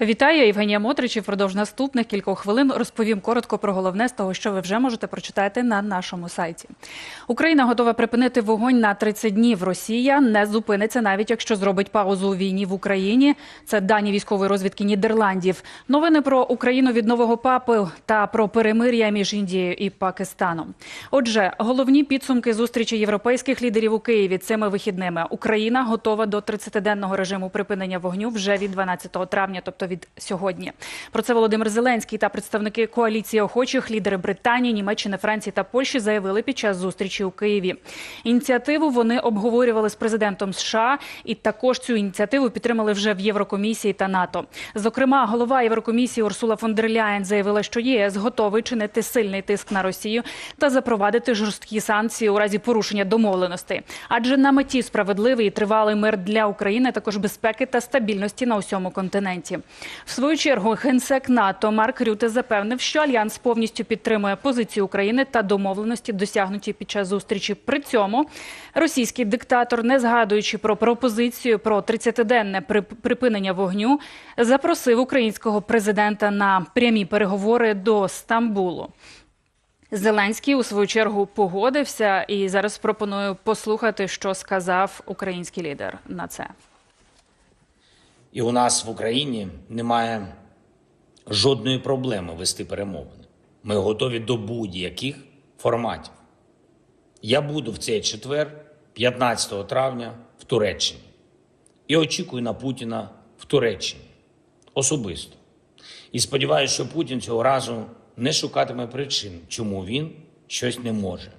Вітаю, Євгенія Мотрич. І Впродовж наступних кількох хвилин розповім коротко про головне з того, що ви вже можете прочитати на нашому сайті. Україна готова припинити вогонь на 30 днів. Росія не зупиниться, навіть якщо зробить паузу у війні в Україні. Це дані військової розвідки Нідерландів. Новини про Україну від нового папи та про перемир'я між Індією і Пакистаном. Отже, головні підсумки зустрічі європейських лідерів у Києві цими вихідними. Україна готова до 30-денного режиму припинення вогню вже від 12 травня, тобто від сьогодні. Про це Володимир Зеленський та представники коаліції охочих лідери Британії, Німеччини, Франції та Польщі заявили під час зустрічі у Києві. Ініціативу вони обговорювали з президентом США, і також цю ініціативу підтримали вже в Єврокомісії та НАТО. Зокрема, голова Єврокомісії Урсула фон дер Ляєн заявила, що ЄС готовий чинити сильний тиск на Росію та запровадити жорсткі санкції у разі порушення домовленостей. Адже на меті справедливий і тривалий мир для України, також безпеки та стабільності на усьому континенті. В свою чергу генсек НАТО Марк Рюте запевнив, що альянс повністю підтримує позицію України та домовленості, досягнуті під час зустрічі. При цьому російський диктатор, не згадуючи про пропозицію про 30-денне при- припинення вогню, запросив українського президента на прямі переговори до Стамбулу. Зеленський у свою чергу погодився, і зараз пропоную послухати, що сказав український лідер на це. І у нас в Україні немає жодної проблеми вести перемовини. Ми готові до будь-яких форматів. Я буду в цей четвер, 15 травня, в Туреччині. І очікую на Путіна в Туреччині особисто. І сподіваюся, що Путін цього разу не шукатиме причин, чому він щось не може.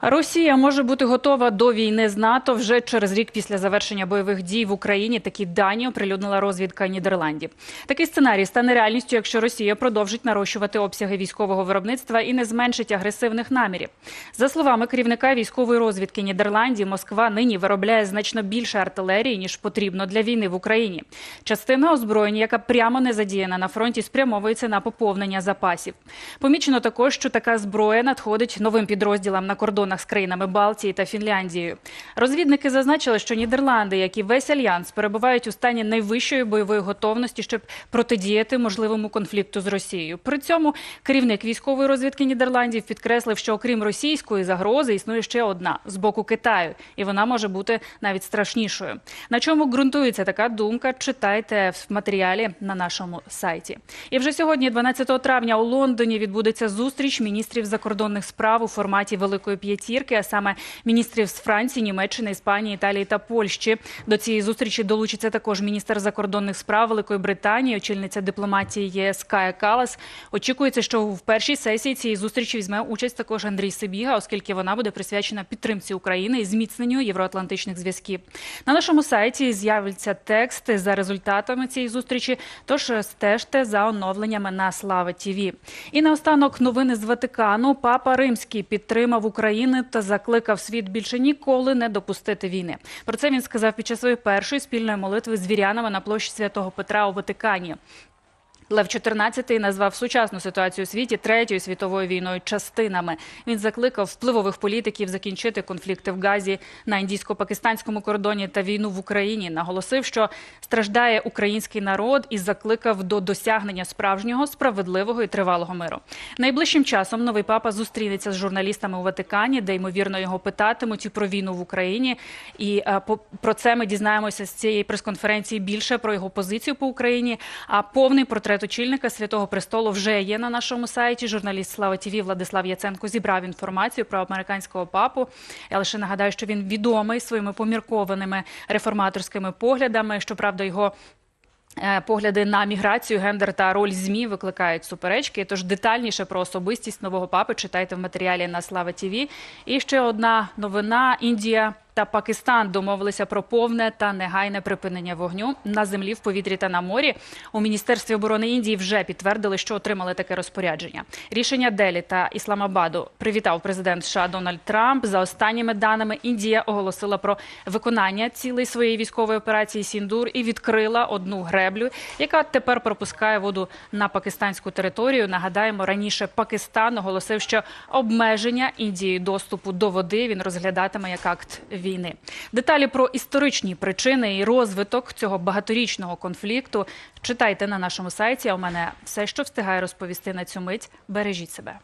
Росія може бути готова до війни з НАТО вже через рік після завершення бойових дій в Україні. Такі дані оприлюднила розвідка Нідерландів. Такий сценарій стане реальністю, якщо Росія продовжить нарощувати обсяги військового виробництва і не зменшить агресивних намірів. За словами керівника військової розвідки Нідерландів, Москва нині виробляє значно більше артилерії ніж потрібно для війни в Україні. Частина озброєння, яка прямо не задіяна на фронті, спрямовується на поповнення запасів. Помічено також, що така зброя надходить новим підрозділам на кордонах з країнами Балтії та Фінляндією. Розвідники зазначили, що Нідерланди, як і весь альянс, перебувають у стані найвищої бойової готовності, щоб протидіяти можливому конфлікту з Росією. При цьому керівник військової розвідки Нідерландів підкреслив, що окрім російської загрози існує ще одна з боку Китаю, і вона може бути навіть страшнішою. На чому ґрунтується така думка? Читайте в матеріалі на нашому сайті. І вже сьогодні, 12 травня, у Лондоні відбудеться зустріч міністрів закордонних справ у форматі Великої п'ятірки, а саме міністрів з Франції, Німеччини, Іспанії, Італії та Польщі. До цієї зустрічі долучиться також міністр закордонних справ Великої Британії, очільниця дипломатії ЄС Кая Калас. Очікується, що в першій сесії цієї зустрічі візьме участь також Андрій Сибіга, оскільки вона буде присвячена підтримці України і зміцненню євроатлантичних зв'язків. На нашому сайті з'являться тексти за результатами цієї зустрічі. Тож стежте за оновленнями на Слава ТІВІ. І наостанок новини з Ватикану. Папа Римський підтримав Україну та закликав світ більше ніколи не допустити війни. Про це він сказав під час своєї першої спільної молитви з вірянами на площі святого Петра у Ватикані. Лев XIV назвав сучасну ситуацію у світі третьою світовою війною частинами. Він закликав впливових політиків закінчити конфлікти в Газі на індійсько-пакистанському кордоні та війну в Україні. Наголосив, що страждає український народ і закликав до досягнення справжнього, справедливого і тривалого миру. Найближчим часом новий папа зустрінеться з журналістами у Ватикані, де ймовірно його питатимуть про війну в Україні. І е, по- про це ми дізнаємося з цієї прес-конференції більше про його позицію по Україні. А повний портрет очільника Святого Престолу вже є на нашому сайті. Журналіст Слава ТІВІ Владислав Яценко зібрав інформацію про американського папу. Я лише нагадаю, що він відомий своїми поміркованими реформаторськими поглядами. Щоправда, його Е, Погляди на міграцію, гендер та роль змі викликають суперечки. Тож детальніше про особистість нового папи читайте в матеріалі на Слава ТІВІ. І ще одна новина: Індія та Пакистан домовилися про повне та негайне припинення вогню на землі, в повітрі та на морі. У міністерстві оборони Індії вже підтвердили, що отримали таке розпорядження. Рішення Делі та Ісламабаду привітав президент США Дональд Трамп. За останніми даними, Індія оголосила про виконання цілей своєї військової операції Сіндур і відкрила одну греблю, яка тепер пропускає воду на пакистанську територію. Нагадаємо, раніше Пакистан оголосив, що обмеження Індії доступу до води він розглядатиме як акт війни. Деталі про історичні причини і розвиток цього багаторічного конфлікту читайте на нашому сайті. А у мене все, що встигає розповісти на цю мить. Бережіть себе.